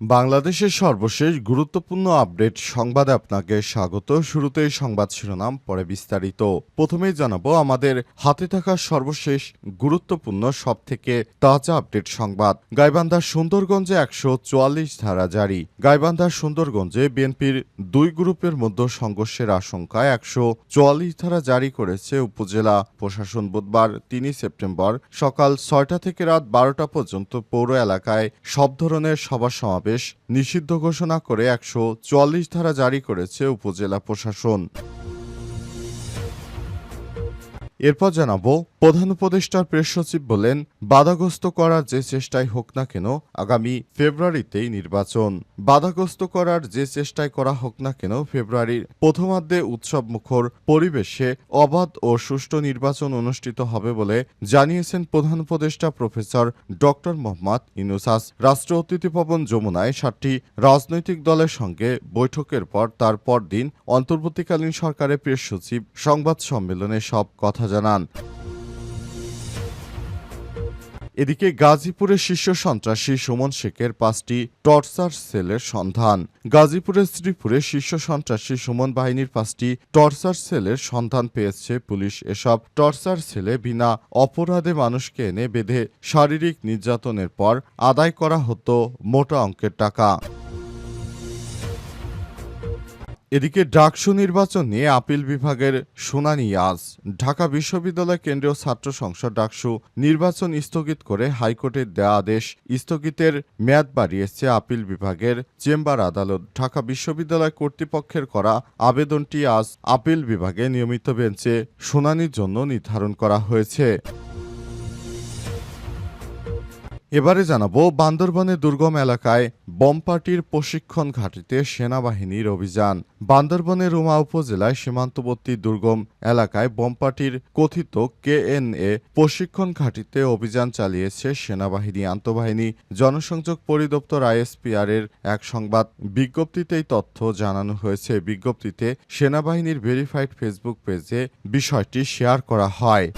বাংলাদেশের সর্বশেষ গুরুত্বপূর্ণ আপডেট সংবাদে আপনাকে স্বাগত। শুরুতেই সংবাদ শিরোনাম, পরে বিস্তারিত। প্রথমেই জানাব, আমাদের হাতে থাকা সর্বশেষ গুরুত্বপূর্ণ সব থেকে তাজা আপডেট সংবাদ। গাইবান্ধার সুন্দরগঞ্জে একশো চুয়াল্লিশ ধারা জারি। গাইবান্ধার সুন্দরগঞ্জে বিএনপির দুই গ্রুপের মধ্যে সংঘর্ষের আশঙ্কায় একশো চুয়াল্লিশ ধারা জারি করেছে উপজেলা প্রশাসন বুধবার তিনই সেপ্টেম্বর সকাল ছয়টা থেকে রাত বারোটা পর্যন্ত পৌর এলাকায় সব ধরনের সভা সমাবেশ নিষিদ্ধ ঘোষণা করে একশো চুয়াল্লিশ ধারা জারি করেছে উপজেলা প্রশাসন। এরপর জানাব প্রধান উপদেষ্টার প্রেস সচিব বলেন, বাধাগ্রস্ত করার যে চেষ্টাই হোক না কেন আগামী ফেব্রুয়ারিতেই নির্বাচন। বাধাগ্রস্ত করার যে চেষ্টাই করা হোক না কেন ফেব্রুয়ারির প্রথমার্ধে উৎসব মুখর পরিবেশে অবাধ ও সুষ্ঠু নির্বাচন অনুষ্ঠিত হবে বলে জানিয়েছেন প্রধান উপদেষ্টা প্রফেসর ডক্টর মোহাম্মদ ইনুসাস রাষ্ট্র অতিথি ভবন যমুনায় সাতটি রাজনৈতিক দলের সঙ্গে বৈঠকের পর তার পরদিন অন্তর্বর্তীকালীন সরকারের প্রেস সচিব সংবাদ সম্মেলনে সব কথা জানান। এদিকে গাজীপুরে শীর্ষ সন্ত্রাসী সুমন শেখের পাঁচটি টর্চার সেলের সন্ধান। গাজীপুরের শ্রীপুরে শীর্ষ সন্ত্রাসী সুমন বাহিনীর পাঁচটি টর্চার সেলের সন্ধান পেয়েছে পুলিশ। এসব টর্চার সেলে বিনা অপরাধে মানুষকে এনে বেঁধে শারীরিক নির্যাতনের পর আদায় করা হতো মোটা অঙ্কের টাকা। এদিকে ডাকসু নির্বাচন নিয়ে আপিল বিভাগের শুনানি আজ। ঢাকা বিশ্ববিদ্যালয় কেন্দ্রীয় ছাত্র সংসদ ডাকসু নির্বাচন স্থগিত করে হাইকোর্টের দেয়া আদেশ স্থগিতের মেয়াদ বাড়িয়েছে আপিল বিভাগের চেম্বার আদালত। ঢাকা বিশ্ববিদ্যালয় কর্তৃপক্ষের করা আবেদনটি আজ আপিল বিভাগে নিয়মিত বেঞ্চে শুনানির জন্য নির্ধারণ করা হয়েছে। এবারে জানাব, বান্দরবনের দুর্গম এলাকায় বম পার্টির প্রশিক্ষণ ঘাটিতে সেনাবাহিনীর অভিযান। বান্দরবনের রুমা উপজেলায় সীমান্তবর্তী দুর্গম এলাকায় বম পার্টির কথিত কেএনএ প্রশিক্ষণ ঘাটিতে অভিযান চালিয়েছে সেনাবাহিনী আন্তঃবাহিনী। জনসংযোগ পরিদপ্তর আইএসপিআর এর এক সংবাদ বিজ্ঞপ্তিতে এই তথ্য জানানো হয়েছে। বিজ্ঞপ্তিতে সেনাবাহিনীর ভেরিফাইড ফেসবুক পেজে বিষয়টি শেয়ার করা হয়।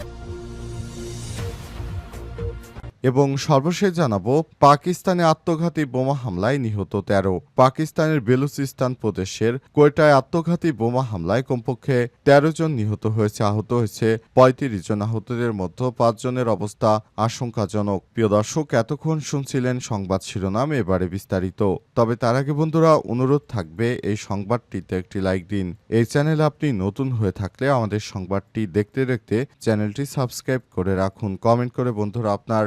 এবং সর্বশেষ জানাব, পাকিস্তানে আত্মঘাতী বোমা হামলায় নিহত তেরো। পাকিস্তানের বেলুচিস্তান প্রদেশের কোয়েটায় আত্মঘাতী বোমা হামলায় কমপক্ষে তেরো জন নিহত হয়েছে, আহত হয়েছে পঁয়ত্রিশ জন। আহতদের মধ্যে পাঁচজনের অবস্থা আশঙ্কাজনক। প্রিয় দর্শক, এতক্ষণ শুনছিলেন সংবাদ শিরোনাম, এবারে বিস্তারিত। তবে তার আগে বন্ধুরা, অনুরোধ থাকবে এই সংবাদটিতে একটি লাইক দিন। এই চ্যানেল আপনি নতুন হয়ে থাকলে আমাদের সংবাদটি দেখতে দেখতে চ্যানেলটি সাবস্ক্রাইব করে রাখুন। কমেন্ট করে বন্ধুরা, আপনার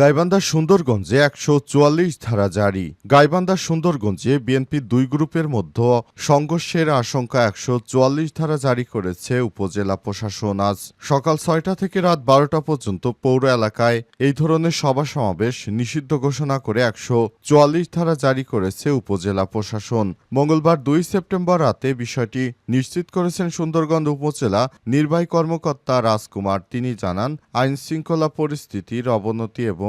গাইবান্ধার সুন্দরগঞ্জে একশো চুয়াল্লিশ ধারা জারি। গাইবান্ধার সুন্দরগঞ্জে বিএনপি দুই গ্রুপের মধ্যে সংঘর্ষের আশঙ্কা একশো চুয়াল্লিশ ধারা জারি করেছে উপজেলা প্রশাসন। আজ সকাল ছয়টা থেকে রাত বারোটা পর্যন্ত পৌর এলাকায় এই ধরনের সভা সমাবেশ নিষিদ্ধ ঘোষণা করে একশো চুয়াল্লিশ ধারা জারি করেছে উপজেলা প্রশাসন। মঙ্গলবার দুই সেপ্টেম্বর রাতে বিষয়টি নিশ্চিত করেছেন সুন্দরগঞ্জ উপজেলা নির্বাহী কর্মকর্তা রাজকুমার। তিনি জানান আইন শৃঙ্খলা পরিস্থিতির অবনতি এবং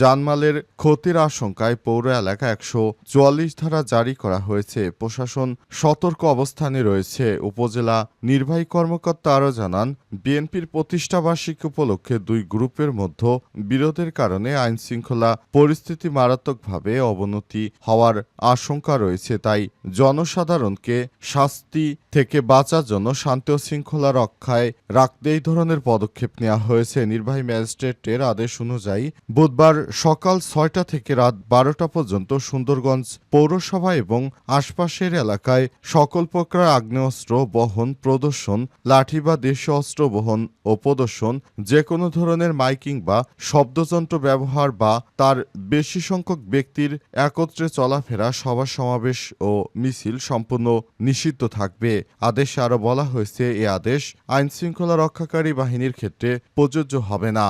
জানমালের ক্ষতির আশঙ্কায় পৌর এলাকা একশো চুয়াল্লিশ ধারা জারি করা হয়েছে। প্রশাসন সতর্ক অবস্থানে রয়েছে। উপজেলা নির্বাহী কর্মকর্তা আরও জানান, বিএনপির প্রতিষ্ঠাবার্ষিকী উপলক্ষে দুই গ্রুপের মধ্যে বিরোধের কারণে আইন শৃঙ্খলা পরিস্থিতি মারাত্মকভাবে অবনতি হওয়ার আশঙ্কা রয়েছে। তাই জনসাধারণকে শাস্তি থেকে বাঁচার জন্য শান্তি ও শৃঙ্খলা রক্ষায় রাখতে এই ধরনের পদক্ষেপ নেওয়া হয়েছে। নির্বাহী ম্যাজিস্ট্রেটের আদেশ অনুযায়ী বুধবার সকাল ছয়টা থেকে রাত বারোটা পর্যন্ত সুন্দরগঞ্জ পৌরসভা এবং আশপাশের এলাকায় সকল প্রকার আগ্নেয়াস্ত্র বহন, প্রদর্শন, লাঠি বা দেশীয় অস্ত্র বহন ও প্রদর্শন যে কোনো ধরনের মাইকিং বা শব্দযন্ত্র ব্যবহার বা তার বেশি সংখ্যক ব্যক্তির একত্রে চলাফেরা সভা সমাবেশ ও মিছিল সম্পূর্ণ নিষিদ্ধ থাকবে। আদেশে আরও বলা হয়েছে এ আদেশ আইনশৃঙ্খলা রক্ষাকারী বাহিনীর ক্ষেত্রে প্রযোজ্য হবে না।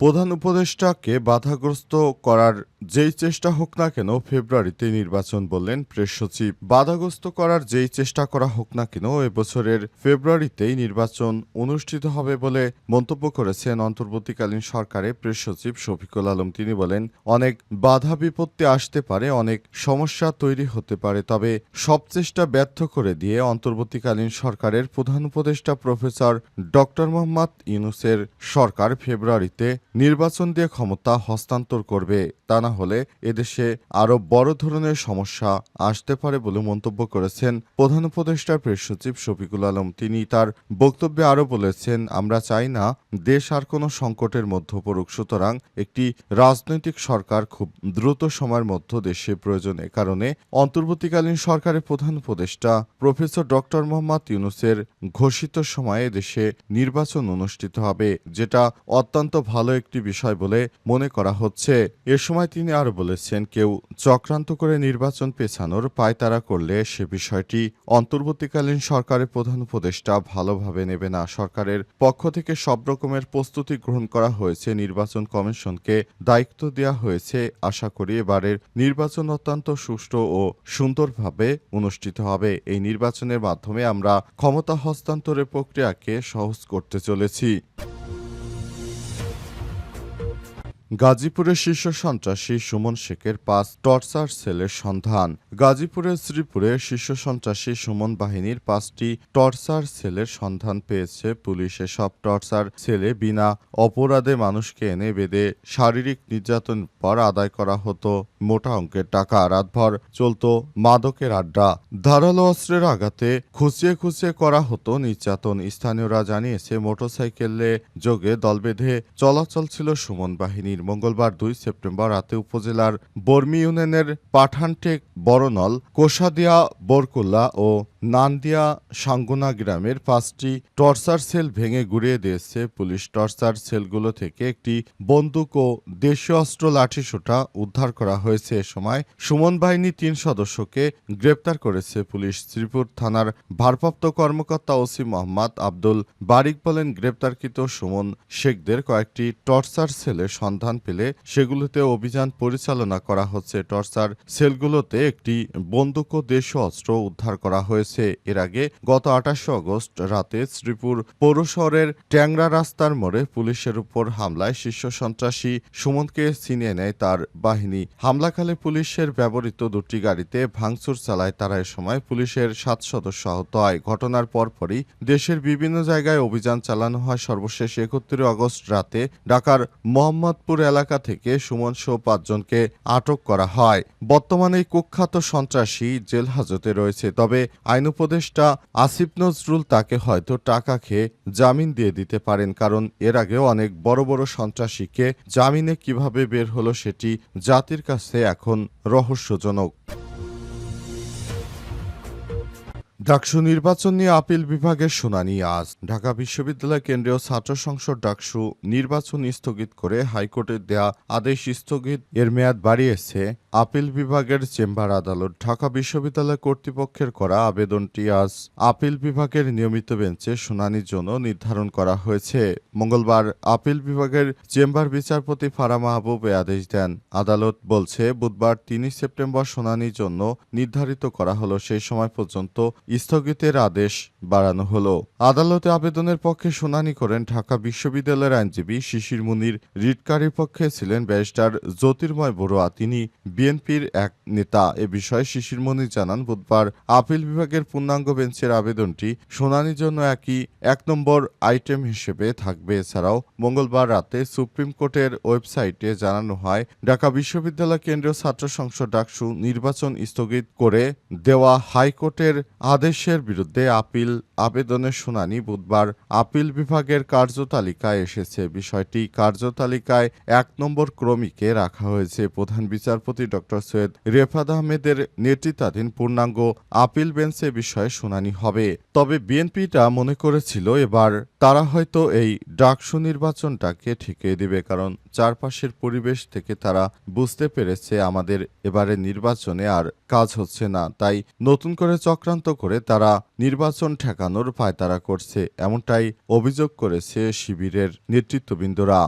প্রধান উপদেষ্টাকে বাধাগ্রস্ত করার যেই চেষ্টা হোক না কেন ফেব্রুয়ারিতে নির্বাচন বললেন প্রেস সচিব। বাধাগ্রস্ত করার যেই চেষ্টা করা হোক না কেন এবছরের ফেব্রুয়ারিতেই নির্বাচন অনুষ্ঠিত হবে বলে মন্তব্য করেছেন অন্তর্বর্তীকালীন সরকারের প্রেস সচিব শফিকুল আলম। তিনি বলেন, অনেক বাধা বিপত্তি আসতে পারে, অনেক সমস্যা তৈরি হতে পারে, তবে সব চেষ্টা ব্যর্থ করে দিয়ে অন্তর্বর্তীকালীন সরকারের প্রধান উপদেষ্টা প্রফেসর ডক্টর মোহাম্মদ ইউনুসের সরকার ফেব্রুয়ারিতে নির্বাচন দিয়ে ক্ষমতা হস্তান্তর করবে, তা না হলে এদেশে আরও বড় ধরনের সমস্যা আসতে পারে বলে মন্তব্য করেছেন প্রধান উপদেষ্টা প্রেস সচিব শফিকুল আলম। তিনি তার বক্তব্যে আরও বলেছেন, আমরা চাই না দেশ আর কোনো সংকটের মধ্য পড়ুক, সুতরাং একটি রাজনৈতিক সরকার খুব দ্রুত সময়ের মধ্যে দেশে প্রয়োজনে। কারণে অন্তর্বর্তীকালীন সরকারের প্রধান উপদেষ্টা প্রফেসর ডক্টর মোহাম্মদ ইউনুসের ঘোষিত সময়ে দেশে নির্বাচন অনুষ্ঠিত হবে, যেটা অত্যন্ত ভালো একটি বিষয় বলে মনে করা হচ্ছে। এ সময় তিনি আরও বলেছেন, কেউ চক্রান্ত করে নির্বাচন পেছানোর পায়তারা করলে সে বিষয়টি অন্তর্বর্তীকালীন সরকারের প্রধান উপদেষ্টা ভালোভাবে নেবে না। সরকারের পক্ষ থেকে সব রকমের প্রস্তুতি গ্রহণ করা হয়েছে। নির্বাচন কমিশনকে দায়িত্ব দেওয়া হয়েছে। আশা করি এবারের নির্বাচন অত্যন্ত সুষ্ঠু ও সুন্দরভাবে অনুষ্ঠিত হবে। এই নির্বাচনের মাধ্যমে আমরা ক্ষমতা হস্তান্তরের প্রক্রিয়াকে সহজ করতে চলেছি। গাজীপুরের শীর্ষ সন্ত্রাসী সুমন শেখের পাঁচ টর্চার সেলের সন্ধান। গাজীপুরের শ্রীপুরে শীর্ষ সন্ত্রাসী সুমন বাহিনীর পাঁচটি টর্চার সেলের সন্ধান পেয়েছে পুলিশ। সব টর্চার সেলে বিনা অপরাধে মানুষকে এনে বেঁধে শারীরিক নির্যাতন পর আদায় করা হতো। মোটা অঙ্কের টাকা রাতভর চলত মাদকের আড্ডা। ধারালো অস্ত্রের আঘাতে খুঁচিয়ে খুঁচিয়ে করা হতো নির্যাতন। স্থানীয়রা জানিয়েছে, মোটরসাইকেলে যোগে দল বেঁধে চলাচল ছিল সুমন বাহিনীর। মঙ্গলবার দুই সেপ্টেম্বর রাতে উপজেলার বর্মি ইউনিয়নের পাঠানটেক বরনল কোষাদিয়া বরকুল্লা ও নান্দিয়া সাঙ্গুনা গ্রামের পাঁচটি টর্চার সেল ভেঙে গুড়িয়ে দিয়েছে পুলিশ। টর্চার সেলগুলো থেকে একটি বন্দুক ও দেশীয় অস্ত্র লাঠিসোঁটা উদ্ধার করা হয়েছে। এ সময় সুমন বাহিনী তিন সদস্যকে গ্রেপ্তার করেছে পুলিশ। শ্রীপুর থানার ভারপ্রাপ্ত কর্মকর্তা ওসি মোহাম্মদ আব্দুল বারিক বলেন, গ্রেপ্তারকৃত সুমন শেখদের কয়েকটি টর্চার সেলের সন্ধান পেলে সেগুলোতে অভিযান পরিচালনা করা হচ্ছে। টর্চার সেলগুলোতে একটি বন্দুক ও দেশীয় অস্ত্র উদ্ধার করা হয়েছে। এর আগে গত আঠাশে আগস্ট রাতে শ্রীপুর পৌর শহরের ট্যাংরা রাস্তার মোড়ে পুলিশের উপর হামলায় শীর্ষ সন্ত্রাসী সুমনকে ছিনিয়ে নেয় তার বাহিনী। হামলাকালে পুলিশের ব্যবহৃত দুটি গাড়িতে ভাঙচুর চালায় তারা এ সময় পুলিশের সাত সদস্য আহত হয়। ঘটনার পরপরই দেশের বিভিন্ন জায়গায় অভিযান চালানো হয়। সর্বশেষ একত্রিশ আগস্ট রাতে ঢাকার মোহাম্মদপুর এলাকা থেকে সুমন সহ পাঁচজনকে আটক করা হয়। বর্তমানে কুখ্যাত সন্ত্রাসী জেল হাজতে রয়েছে। তবে আইন উপদেষ্টা আসিফ নজরুল তাকে হয়তো টাকা খেয়ে জামিন দিয়ে দিতে পারেন, কারণ এর আগেও অনেক বড় বড় সন্ত্রাসীকে জামিনে কীভাবে বের হলো সেটি জাতির কাছে এখন রহস্যজনক। ডাকসু নির্বাচন নিয়ে আপিল বিভাগের শুনানি আজ। ঢাকা বিশ্ববিদ্যালয় কেন্দ্রীয় ছাত্র সংসদ ডাকসু নির্বাচন স্থগিত করে হাইকোর্টের দেয়া আদেশ স্থগিত। এর মেয়াদ বাড়িয়েছে আপিল বিভাগের চেম্বার আদালত। ঢাকা বিশ্ববিদ্যালয় কর্তৃপক্ষের করা আবেদনটি আজ আপিল বিভাগের নিয়মিত বেঞ্চে শুনানির জন্য নির্ধারণ করা হয়েছে। মঙ্গলবার আপিল বিভাগের চেম্বার বিচারপতি ফারা মাহবুব এ আদেশ দেন। আদালত বলছে, বুধবার তিন সেপ্টেম্বর শুনানির জন্য নির্ধারিত করা হলো, সেই সময় পর্যন্ত স্থগিতের আদেশ বাড়ানো হলো। আদালতে আবেদনের পক্ষে শুনানি করেন ঢাকা বিশ্ববিদ্যালয়ের আইনজীবী শিশির মুনির। রিটকারীর পক্ষে ছিলেন ব্যারিস্টার জ্যোতির্ময় বড়ুয়া। তিনি বিএনপির এক নেতা। এ বিষয়ে শিশির মুনির জানান, বুধবার আপিল বিভাগের পূর্ণাঙ্গ বেঞ্চের আবেদনটি শুনানির জন্য একই, এক নম্বর আইটেম হিসেবে থাকবে। এছাড়াও মঙ্গলবার রাতে সুপ্রিম কোর্টের ওয়েবসাইটে জানানো হয়, ঢাকা বিশ্ববিদ্যালয় কেন্দ্রীয় ছাত্র সংসদ ডাকসু নির্বাচন স্থগিত করে দেওয়া হাইকোর্টের আদেশের বিরুদ্ধে আপিল, আবেদনের শুনানি বুধবার আপিল বিভাগের কার্যতালিকায় এসেছে। বিষয়টি কার্যতালিকায় এক নম্বর ক্রমিকে রাখা হয়েছে। প্রধান বিচারপতি ডক্টর সৈয়দ রেফাত আহমেদের নেতৃত্বাধীন পূর্ণাঙ্গ আপিল বেঞ্চে বিষয়ে শুনানি হবে। তবে বিএনপিটা মনে করেছিল এবার তারা হয়তো এই ডাকসু নির্বাচনটাকে ঠিকিয়ে দিবে, কারণ চারপাশের পরিবেশ থেকে তারা বুঝতে পেরেছে আমাদের এবারে নির্বাচনে আর কাজ হচ্ছে না। তাই নতুন করে চক্রান্ত করে তারা নির্বাচন ঠেকানোর পায়তারা করছে এমনটাই অভিযোগ করেছে শিবিরের নেতৃত্ববৃন্দরা।